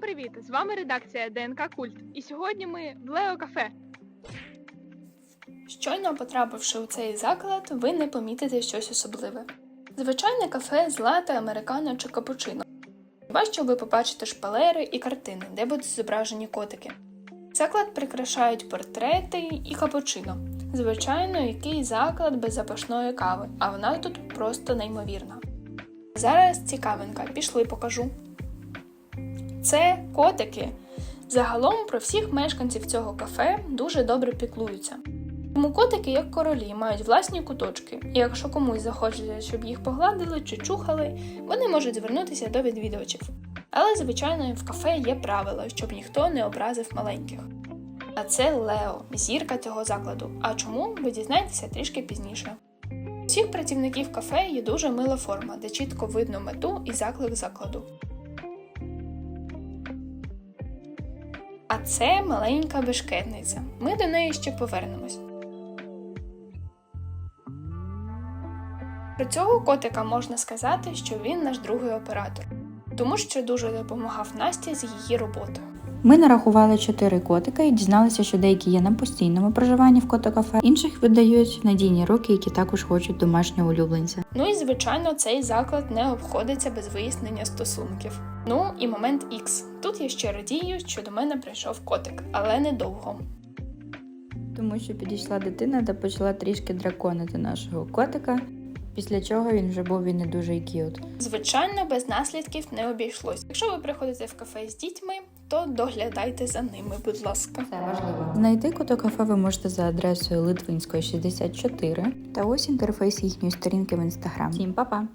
привіт! З вами редакція ДНК Культ. І сьогодні ми в Лео Кафе. Щойно потрапивши у цей заклад, ви не помітите щось особливе. Звичайне кафе з лате, американо чи капучино. Хіба що ви побачите шпалери і картини, де будуть зображені котики. Заклад прикрашають портрети і капучино. Звичайно, який заклад без запашної кави, а вона тут просто неймовірна. Зараз цікавинка, пішли покажу. Це котики. Загалом про всіх мешканців цього кафе дуже добре піклуються. Тому котики, як королі, мають власні куточки, і якщо комусь захочеться, щоб їх погладили чи чухали, вони можуть звернутися до відвідувачів. Але, звичайно, в кафе є правила, щоб ніхто не образив маленьких. А це Лео, зірка цього закладу. А чому ви дізнаєтеся трішки пізніше. У Всіх працівників кафе є дуже мила форма, де чітко видно мету і заклик закладу. Це маленька бешкетниця. Ми до неї ще повернемось. Про цього котика можна сказати, що він наш другий оператор, тому що дуже допомагав Насті з її роботою. Ми нарахували чотири котика і дізналися, що деякі є на постійному проживанні в котокафе, інших видають надійні руки, які також хочуть домашнього улюбленця. Ну і звичайно, цей заклад не обходиться без вияснення стосунків. Ну і момент X. Тут я ще радію, що до мене прийшов котик, але недовго. Тому що підійшла дитина та почала трішки драконити нашого котика, після чого він вже був і не дуже і к'ют. Звичайно, без наслідків не обійшлось. Якщо ви приходите в кафе з дітьми, то доглядайте за ними, будь ласка. Це важливо. Знайти котокафе ви можете за адресою Литвинської 64 та ось інтерфейс їхньої сторінки в інстаграм. Всім па-па!